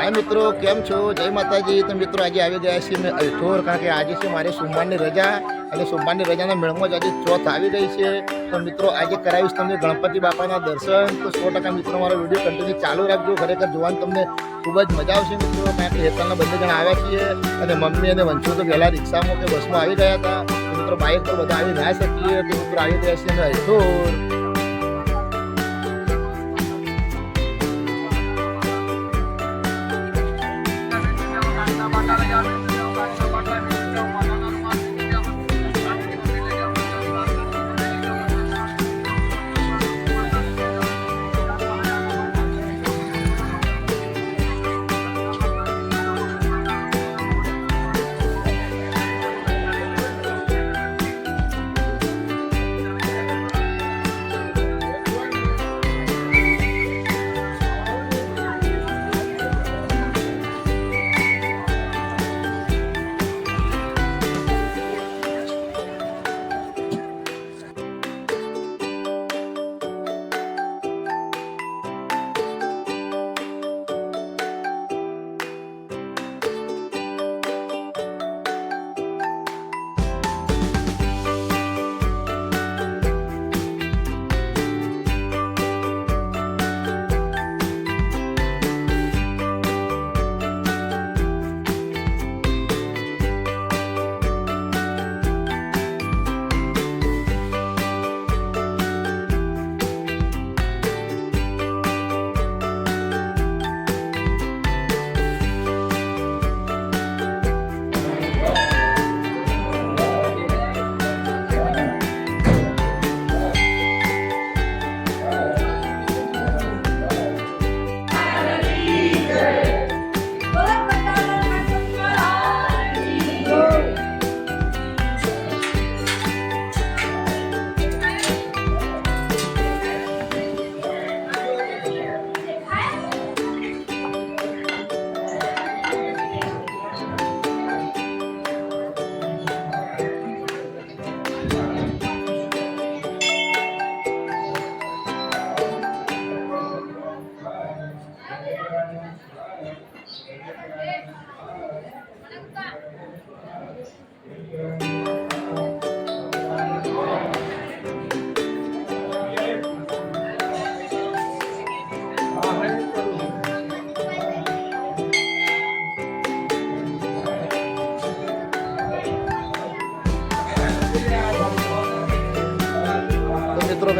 હાય મિત્રો, કેમ છો? જય માતાજી. તો મિત્રો, આજે આવી ગયા છીએ મેં અલથોર, કારણ કે આજે છે મારી સોમવારની રજા. અને સોમવારની રજાના મેળમાં જ આજે ચોથ આવી ગઈ છે. તો મિત્રો, આજે કરાવીશ તમને ગણપતિ બાપાના દર્શન. તો સો ટકા મિત્રો, મારો વીડિયો કન્ટિન્યુ ચાલુ રાખજો. ખરેખર જોવાનું તમને ખૂબ જ મજા આવશે મિત્રો. કારણ કે હેતલના બંને જણા આવ્યા છીએ. અને મમ્મી અને વંશુ તો પહેલાં રિક્ષામાં કે બસમાં આવી ગયા હતા. મિત્રો બાઇક પર બધા આવી ના શકીએ. તો મિત્રો, આવી ગયા છીએ અમે અલઠોર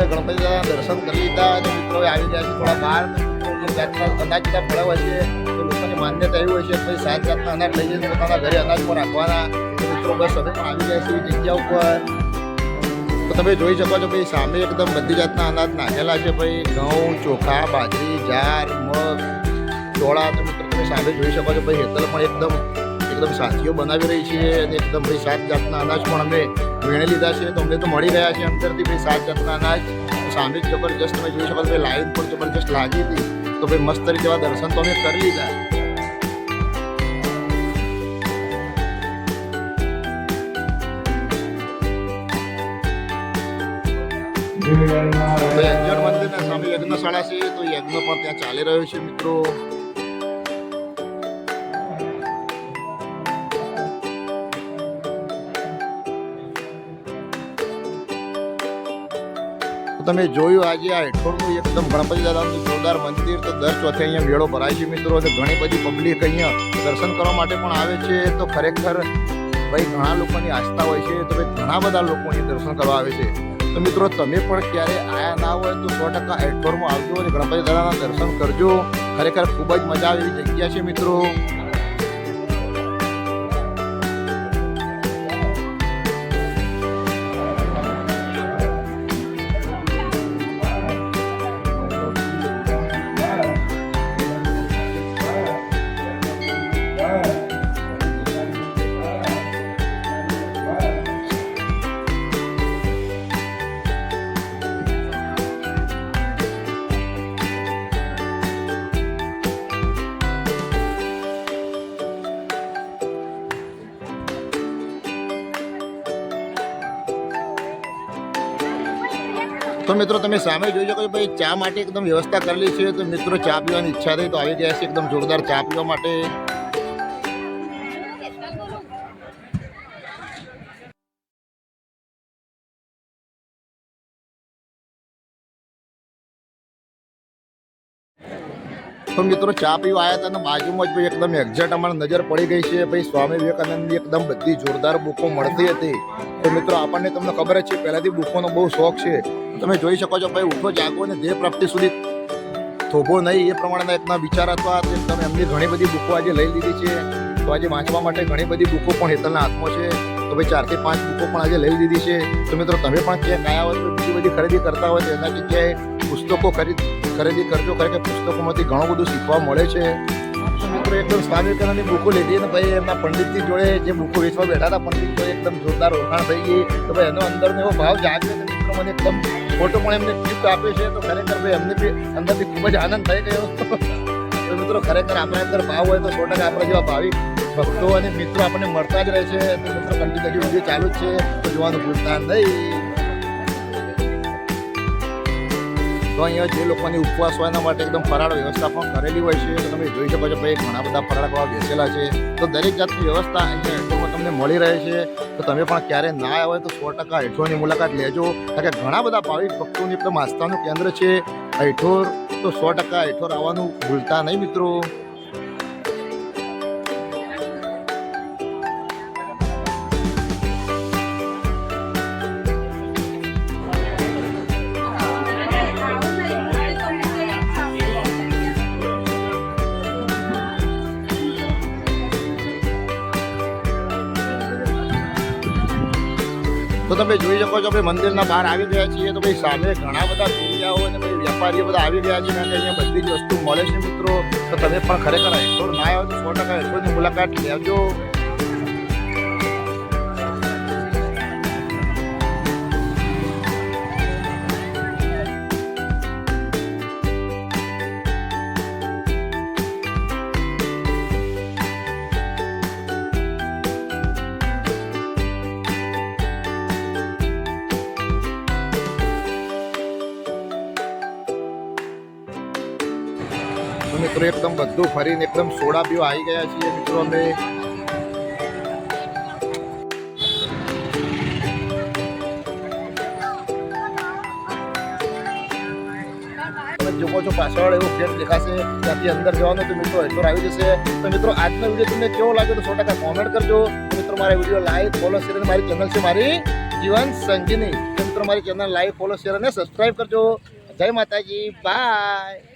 તો ગણપતિ દાદાના દર્શન કરી લીધા અને મિત્રો આવી ગયા છે થોડા બહાર. જાતના અનાજ બધા ફળા છે. તો લોકોની માન્યતા એવી હોય છે પછી સાત જાતના અનાજ લઈ જઈને પોતાના ઘરે અનાજમાં રાખવાના. તો મિત્રો બસ હવે પણ આવી ગયા છે એવી જગ્યા ઉપર. તમે જોઈ શકો છો ભાઈ સામે એકદમ બધી જાતના અનાજ નાખેલા છે ભાઈ. ઘઉં, ચોખા, બાજરી, જાર, મગ, ચોળા. તો મિત્રો તમે સામે જોઈ શકો છો ભાઈ હેતલ પણ એકદમ એકદમ સાથીઓ બનાવી રહી છે અને એકદમ ભાઈ સાત જાતના અનાજ પણ અમે વીણી લીધા છે તો અમને તો મળી રહ્યા છે અંદરથી ભાઈ સાત જાતના અનાજ સામે જ જબરજસ્ત તમે જોઈ શકો ભાઈ લાઈન પણ જબરજસ્ત લાગી હતી. તો ભાઈ મસ્ત રીતે એવા દર્શન તો અમે કરી લીધા. યજ્ઞ મંદિરના સામે યજ્ઞશાળા છે તો યજ્ઞ પણ ત્યાં ચાલી રહ્યો છે મિત્રો. તમે જોયું આજે આ હેઠળનું એકદમ ગણપતિ દાદાનું જોરદાર મંદિર, તો દર ચોથે અહીંયા મેળો ભરાય છે મિત્રો, અને ઘણી બધી પબ્લિક અહીંયા દર્શન કરવા માટે પણ આવે છે. તો ખરેખર ભાઈ ઘણા લોકોની આસ્થા હોય છે, તો ભાઈ ઘણા બધા લોકો અહીં દર્શન કરવા આવે છે. તો મિત્રો, તમે પણ ક્યારે આયા ના હોય તો સો ટકા હેઠળમાં આવજો અને ગણપતિ દાદાના દર્શન કરજો. ખરેખર ખૂબ જ મજા આવે એવી જગ્યા છે મિત્રો. તો મિત્રો, તમે સામે જોઈ શકો છો ભાઈ, ચા માટે એકદમ વ્યવસ્થા કરેલી છે. તો મિત્રો, ચા પીવાની ઈચ્છા થઈ તો આવી ગયા છે એકદમ જોરદાર ચા પીવા માટે. તો મિત્રો ચા પીવા આવ્યા હતા અને બાજુમાં જ ભાઈ એકદમ એક્ઝેક્ટ અમારે નજર પડી ગઈ છે. ભાઈ સ્વામી વિવેકાનંદની એકદમ બધી જોરદાર બુકો મળતી હતી. તો મિત્રો આપણને તમને ખબર જ છે, પહેલાંથી બુકોનો બહુ શોખ છે. તમે જોઈ શકો છો, ભાઈ ઉઠો, જાગો અને દેહ પ્રાપ્તિ સુધી થોભો નહીં, એ પ્રમાણેના એકના વિચાર હતા તમે એમની ઘણી બધી બુકો આજે લઈ લીધી છે. તો આજે વાંચવા માટે ઘણી બધી બુકો પણ હેતલના હાથમાં છે. તો ભાઈ ચારથી પાંચ બુકો પણ આજે લઈ લીધી છે. તો મિત્રો તમે પણ ક્યાંક આવ્યા હોય તો બીજી બધી ખરીદી કરતા હોય તો એના જગ્યાએ પુસ્તકો ખરીદ ખરીદી કરજો. કારણ કે પુસ્તકોમાંથી ઘણું બધું શીખવા મળે છે. મિત્રો, એકદમ સ્વામી વિવેકાનંદની બુકો લીધી અને ભાઈ એમના પંડિતજી જોડે જે બુકો વેચવા બેઠા હતા, પંડિત એકદમ જોરદાર ઓળખાણ થઈ ગઈ. તો ભાઈ એનો અંદરનો એવો ભાવ જાગ્યો મિત્રો, મને એકદમ ફોટો પણ એમને ગિફ્ટ આપે છે. તો ખરેખર ભાઈ એમને બી અંદરથી ખૂબ જ આનંદ થઈ ગયો. તો મિત્રો, ખરેખર આપણા અંદર ભાવ હોય તો સો ટકા આપણા જેવા ભાવિક ભક્તો અને મિત્રો આપણને મળતા જ રહે છે. તો મિત્રો કન્ટિન્યુ ચાલુ જ છે. તો જોવાનું ભૂલતા નહીં. તો અહીંયા જે લોકોની ઉપવાસ હોય એના માટે એકદમ ફરાળ વ્યવસ્થા પણ કરેલી હોય છે. તો તમે જોઈ શકો છો ભાઈ, ઘણા બધા ફરાળ ખાવા બેસેલા છે. તો દરેક જાતની વ્યવસ્થા અહીંયા હેઠળમાં તમને મળી રહે છે. તો તમે પણ ક્યારે ના હોય તો સો ટકા હેઠળની મુલાકાત લેજો. કારણ કે ઘણા બધા ભાવિક ભક્તોની એકદમ આસ્થાનું કેન્દ્ર છે હેઠોર તો સો ટકા હેઠોર આવવાનું ભૂલતા નહીં મિત્રો. તો તમે જોઈ શકો છો આપણે મંદિરના બહાર આવી ગયા છીએ તો ભાઈ સામે ઘણા બધા દુનિયાઓ અને ભાઈ વેપારીઓ બધા આવી ગયા છે. કારણ અહીંયા બધી જ વસ્તુ મળે છે મિત્રો. તો તમે પણ ખરેખર હેઠોળ ના આવ્યો તો સો ટકા હેઠોળની મુલાકાત લેજો. મિત્રો એકદમ બધું ફરીને એકદમ સોડા પીવા આવી ગયા છીએ મિત્રો અમે. જોકો છો પાછળ એવું ફેર દેખાશે, ત્યાંથી અંદર જવાનું તો મિત્રો હેઠળ આવી જશે તો મિત્રો, આજનો વીડિયો તમને કેવો લાગ્યો તો સો ટકા કોમેન્ટ કરજો. મિત્રો, મારા વીડિયો લાઈક ફોલો શેર મારી ચેનલ છે મારી જીવન સંગીની મિત્રો, મારી ચેનલ લાઈક ફોલો શેર અને સબસ્ક્રાઈબ કરજો. જય માતાજી બાય